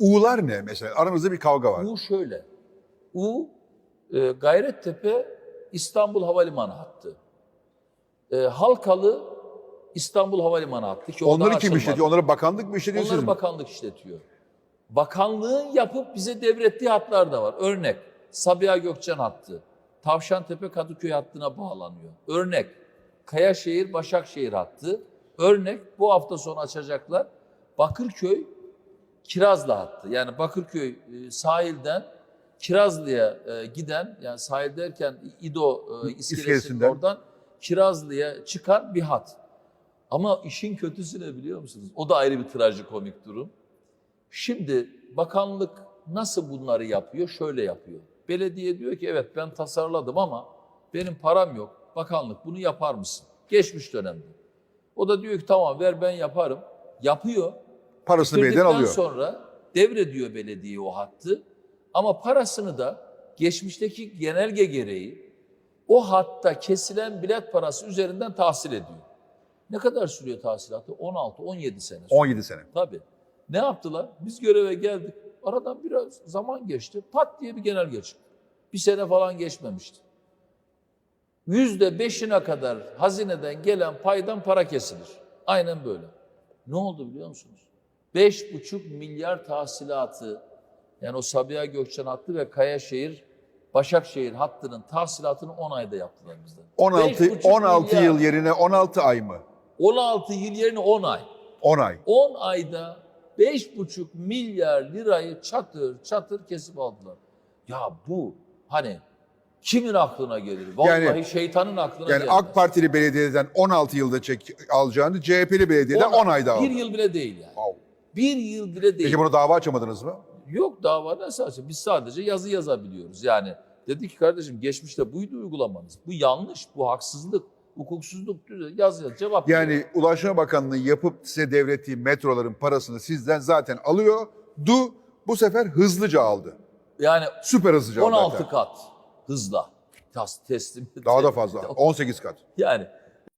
U'lar ne mesela? Aranızda bir kavga var. U şöyle. U e, Gayrettepe İstanbul Havalimanı hattı. E, Halkalı İstanbul Havalimanı hattı ki Onları kim işletiyor? Onları bakanlık mı işletiyor Onları mi? bakanlık işletiyor. Bakanlığın yapıp bize devrettiği hatlar da var. Örnek Sabiha Gökçen hattı. Tavşantepe Kadıköy hattına bağlanıyor. Örnek Kayaşehir Başakşehir hattı. Örnek bu hafta sonu açacaklar. Bakırköy Kirazlı hattı. Yani Bakırköy e, sahilden Kirazlı'ya e, giden yani sahil derken İdo e, iskelesinden İskelesinden. oradan Kirazlı'ya çıkan bir hat. Ama işin kötüsü ne biliyor musunuz? O da ayrı bir trajikomik durum. Şimdi bakanlık nasıl bunları yapıyor? Şöyle yapıyor. Belediye diyor ki evet ben tasarladım ama benim param yok. Bakanlık bunu yapar mısın? Geçmiş dönemde. O da diyor ki tamam ver ben yaparım. Yapıyor. Parasını belediyen Bitirdikten alıyor. sonra devrediyor belediye o hattı. Ama parasını da geçmişteki genelge gereği o hatta kesilen bilet parası üzerinden tahsil ediyor. Ne kadar sürüyor tahsilatı? 16-17 sene. sürüyor. 17 sene. Tabii. Ne yaptılar? Biz göreve geldik. Aradan biraz zaman geçti. Pat diye bir genelge çıktı. Bir sene falan geçmemişti. Yüzde beşine kadar hazineden gelen paydan para kesilir. Aynen böyle. Ne oldu biliyor musunuz? Beş buçuk milyar tahsilatı yani o Sabiha Gökçen hattı ve Kayaşehir Başakşehir hattının tahsilatını 10 ayda yaptılar bizden. 16 5,5 16 milyar. yıl yerine 16 ay mı? 16 yıl yerine 10 ay. 10 ay. 10 ayda 5,5 milyar lirayı çatır çatır kesip aldılar. Ya bu hani kimin aklına gelir? Vallahi Yani- şeytanın aklına Yani gelmez. AK Partili belediyeden 16 yılda çek alacağını CHP'li belediyeden 10 ayda aldı. Bir yıl bile değil yani. Bir yıl bile değil. Peki bunu dava açamadınız mı? Yok dava esası. Biz sadece yazı yazabiliyoruz. Yani dedi ki kardeşim geçmişte buydu uygulamanız. Bu yanlış, bu haksızlık, hukuksuzluk. Yaz yaz cevap. Yani veriyor. Ulaştırma Bakanlığı yapıp size devrettiği metroların parasını sizden zaten alıyor. Du bu sefer hızlıca aldı. yani Süper hızlıca aldı. 16 hatta. kat hızla teslim. Daha da fazla. 18 kat. Yani